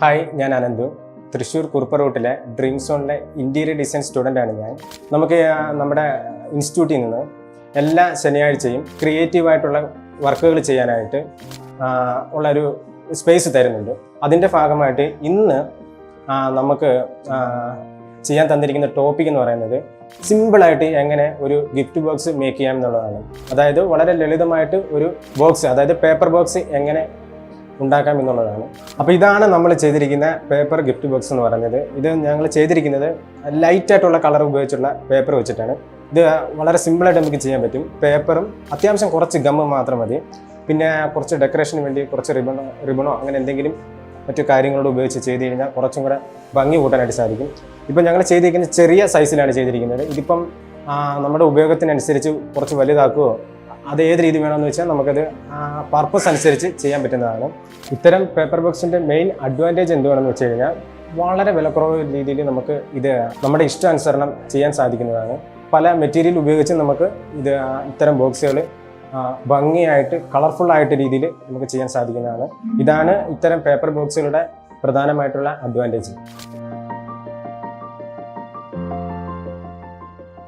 Hi ഞാൻ അനന്തു. തൃശ്ശൂർ കുറുപ്പ റൂട്ടിലെ ഡ്രീം സോണിലെ ഇന്റീരിയർ ഡിസൈൻ സ്റ്റുഡന്റ് ആണ് ഞാൻ. നമുക്ക് നമ്മുടെ ഇൻസ്റ്റിറ്റ്യൂട്ടിൽ നിന്ന് എല്ലാ ശനിയാഴ്ചയും ക്രിയേറ്റീവായിട്ടുള്ള വർക്കുകൾ ചെയ്യാനായിട്ട് ഉള്ളൊരു സ്പേസ് തരുന്നുണ്ട്. അതിന്റെ ഭാഗമായിട്ട് ഇന്ന് നമുക്ക് ചെയ്യാൻ തന്നിരിക്കുന്ന ടോപ്പിക് എന്ന് പറയുന്നത് സിമ്പിളായിട്ട് എങ്ങനെ ഒരു ഗിഫ്റ്റ് ബോക്സ് മേക്ക് ചെയ്യാം എന്നുള്ളതാണ്. അതായത് വളരെ ലളിതമായിട്ട് ഒരു ബോക്സ് അതായത് പേപ്പർ ബോക്സ് എങ്ങനെ ഉണ്ടാക്കാം എന്നുള്ളതാണ്. അപ്പോൾ ഇതാണ് നമ്മൾ ചെയ്തിരിക്കുന്ന പേപ്പർ ഗിഫ്റ്റ് ബോക്സ് എന്ന് പറയുന്നത്. ഇത് ഞങ്ങൾ ചെയ്തിരിക്കുന്നത് ലൈറ്റായിട്ടുള്ള കളർ ഉപയോഗിച്ചുള്ള പേപ്പർ വെച്ചിട്ടാണ്. ഇത് വളരെ സിമ്പിളായിട്ട് നമുക്ക് ചെയ്യാൻ പറ്റും. പേപ്പറും അത്യാവശ്യം കുറച്ച് ഗമ്മ് മാത്രം മതി. പിന്നെ കുറച്ച് ഡെക്കറേഷന് വേണ്ടി കുറച്ച് റിബണോ റിബണോ അങ്ങനെ എന്തെങ്കിലും മറ്റു കാര്യങ്ങളോട് ഉപയോഗിച്ച് ചെയ്ത് കഴിഞ്ഞാൽ കുറച്ചും കൂടെ ഭംഗി കൂട്ടാനായിട്ട് സാധിക്കും. ഇപ്പം ഞങ്ങൾ ചെയ്തിരിക്കുന്നത് ചെറിയ സൈസിലാണ് ചെയ്തിരിക്കുന്നത്. ഇതിപ്പം നമ്മുടെ ഉപയോഗത്തിനനുസരിച്ച് കുറച്ച് വലുതാക്കുകയോ അത് ഏത് രീതി വേണമെന്ന് വെച്ചാൽ നമുക്കത് പർപ്പസ് അനുസരിച്ച് ചെയ്യാൻ പറ്റുന്നതാണ്. ഇത്തരം പേപ്പർ ബോക്സിന്റെ മെയിൻ അഡ്വാന്റേജ് എന്തുവാണെന്ന് വെച്ച് കഴിഞ്ഞാൽ വളരെ വിലക്കുറവ് രീതിയിൽ നമുക്ക് ഇത് നമ്മുടെ ഇഷ്ടാനുസരണം ചെയ്യാൻ സാധിക്കുന്നതാണ്. പല മെറ്റീരിയൽ ഉപയോഗിച്ച് നമുക്ക് ഇത് ഇത്തരം ബോക്സുകൾ ഭംഗിയായിട്ട് കളർഫുൾ ആയിട്ട് രീതിയിൽ നമുക്ക് ചെയ്യാൻ സാധിക്കുന്നതാണ്. ഇതാണ് ഇത്തരം പേപ്പർ ബോക്സുകളുടെ പ്രധാനമായിട്ടുള്ള അഡ്വാന്റേജ്